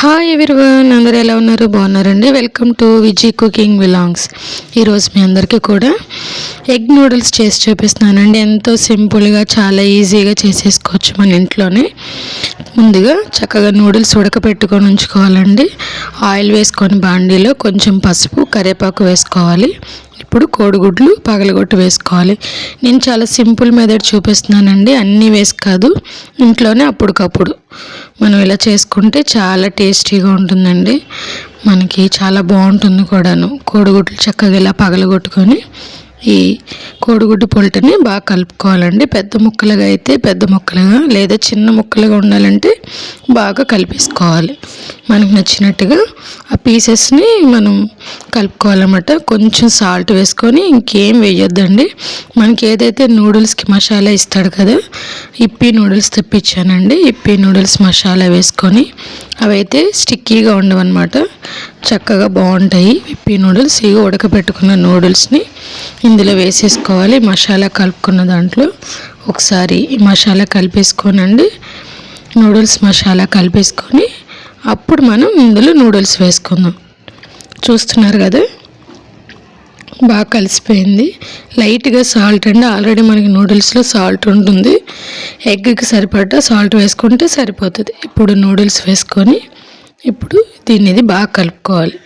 Hi everyone అందరూ ఎలా ఉన్నారు? బాగున్నారండి? Welcome to Viji cooking vlogs ఈరోజు మీ అందరికీ కూడా ఎగ్ నూడిల్స్ చేసి చూపిస్తున్నానండి. ఎంతో సింపుల్గా చాలా ఈజీగా చేసేసుకోవచ్చు మన ఇంట్లోనే. ముందుగా చక్కగా నూడిల్స్ ఉడకపెట్టుకొని ఉంచుకోవాలండి. ఆయిల్ వేసుకొని బాండీలో కొంచెం పసుపు కరివేపాకు వేసుకోవాలి. ఇప్పుడు కోడిగుడ్లు పగలగొట్టు వేసుకోవాలి. నేను చాలా సింపుల్ మెథడ్ చూపిస్తున్నానండి. అన్నీ వేసి కాదు ఇంట్లోనే అప్పటికప్పుడు మనం ఇలా చేసుకుంటే చాలా టేస్టీగా ఉంటుందండి. మనకి చాలా బాగుంటుంది కూడాను. కోడిగుడ్లు చక్కగా ఇలా పగలగొట్టుకొని ఈ కోడిగుడ్డు పొలటని బాగా కలుపుకోవాలండి. పెద్ద ముక్కలుగా అయితే పెద్ద ముక్కలుగా లేదా చిన్న ముక్కలుగా ఉండాలంటే బాగా కలిపేసుకోవాలి. మనకు నచ్చినట్టుగా ఆ పీసెస్ని మనం కలుపుకోవాలన్నమాట. కొంచెం సాల్ట్ వేసుకొని ఇంకేం వేయొద్దండి. మనకి ఏదైతే నూడిల్స్కి మసాలా ఇస్తాడు కదా ఇప్పి నూడిల్స్ తెప్పించానండి. ఇప్పి నూడిల్స్ మసాలా వేసుకొని అవైతే స్టిక్కీగా ఉండవన్నమాట. చక్కగా బాగుంటాయి ఇప్పి నూడిల్స్ ఇక ఉడకబెట్టుకున్న నూడిల్స్ని ఇందులో వేసేసుకోవాలి. మసాలా కలుపుకున్న దాంట్లో ఒకసారి మసాలా కలిపేసుకోనండి. నూడిల్స్ మసాలా కలిపేసుకొని అప్పుడు మనం ఇందులో నూడిల్స్ వేసుకుందాం. చూస్తున్నారు కదా? బాగా కలిసిపోయింది. లైట్గా సాల్ట్ అండి. ఆల్రెడీ మనకి నూడిల్స్లో సాల్ట్ ఉంటుంది. ఎగ్కి సరిపడ్డ సాల్ట్ వేసుకుంటే సరిపోతుంది. ఇప్పుడు నూడిల్స్ వేసుకొని ఇప్పుడు దీన్ని ఇది బాగా కలుపుకోవాలి.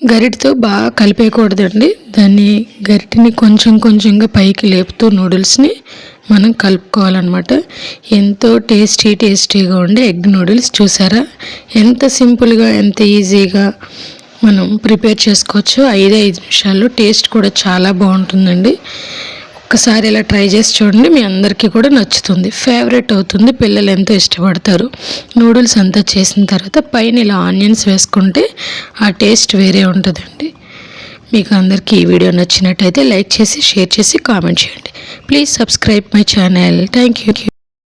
గరిటతో బాగా కలిపేయకూడదండి. దాన్ని గరిటిని కొంచెం కొంచెంగా పైకి లేపుతూ నూడిల్స్ని మనం కలుపుకోవాలన్నమాట. ఎంతో టేస్టీ టేస్టీగా ఉండే ఎగ్ నూడిల్స్ చూసారా? ఎంత సింపుల్గా ఎంత ఈజీగా మనం ప్రిపేర్ చేసుకోవచ్చు. ఐదు ఐదు నిమిషాల్లో టేస్ట్ కూడా చాలా బాగుంటుందండి. ఒక్కసారి ఇలా ట్రై చేసి చూడండి. మీ అందరికీ కూడా నచ్చుతుంది. ఫేవరెట్ అవుతుంది. పిల్లలు ఎంతో ఇష్టపడతారు. నూడిల్స్ అంతా చేసిన తర్వాత పైన ఇలా ఆనియన్స్ వేసుకుంటే ఆ టేస్ట్ వేరే ఉంటుందండి. మీకు అందరికీ ఈ వీడియో నచ్చినట్టయితే లైక్ చేసి షేర్ చేసి కామెంట్ చేయండి. Please subscribe my channel thank you